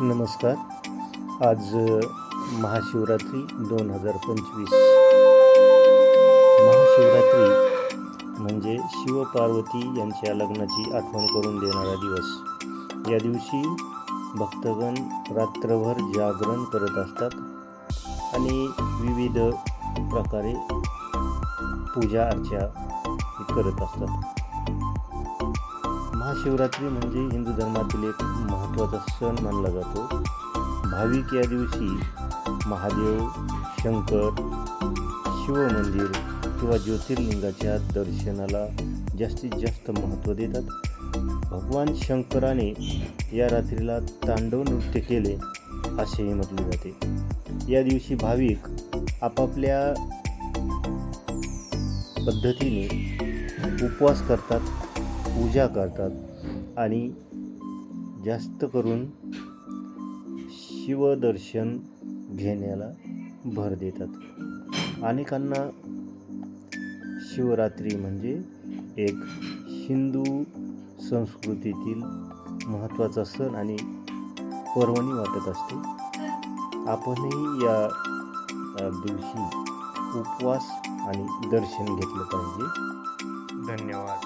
नमस्कार. आज महाशिवरात्री दोन हजार पंचवीस. महाशिवरात्री म्हणजे शिवपार्वती यांच्या लग्नाची आठवण करून देणारा दिवस. या दिवशी भक्तगण रात्रभर जागरण करत असतात आणि विविध प्रकारे पूजा अर्चा करत असतात. महाशिवरात्री म्हणजे हिंदू धर्मातील एक महत्त्वाचा सण मानला जातो. भाविक या दिवशी महादेव शंकर शिवमंदिर किंवा ज्योतिर्लिंगाच्या दर्शनाला जास्तीत जास्त महत्त्व देतात. भगवान शंकराने या रात्रीला तांडव नृत्य केले असेही म्हटले जाते. या दिवशी भाविक आपापल्या पद्धतीने उपवास करतात. पूजा करतात आणि जास्त करून शिवदर्शन घेण्याला भर देतात. अनेकांना शिवरात्री म्हणजे एक हिंदू संस्कृतीतील महत्त्वाचा सण आणि पर्वणी वाटत असते. आपणही या दिवशी उपवास आणि दर्शन घेतलं पाहिजे. धन्यवाद.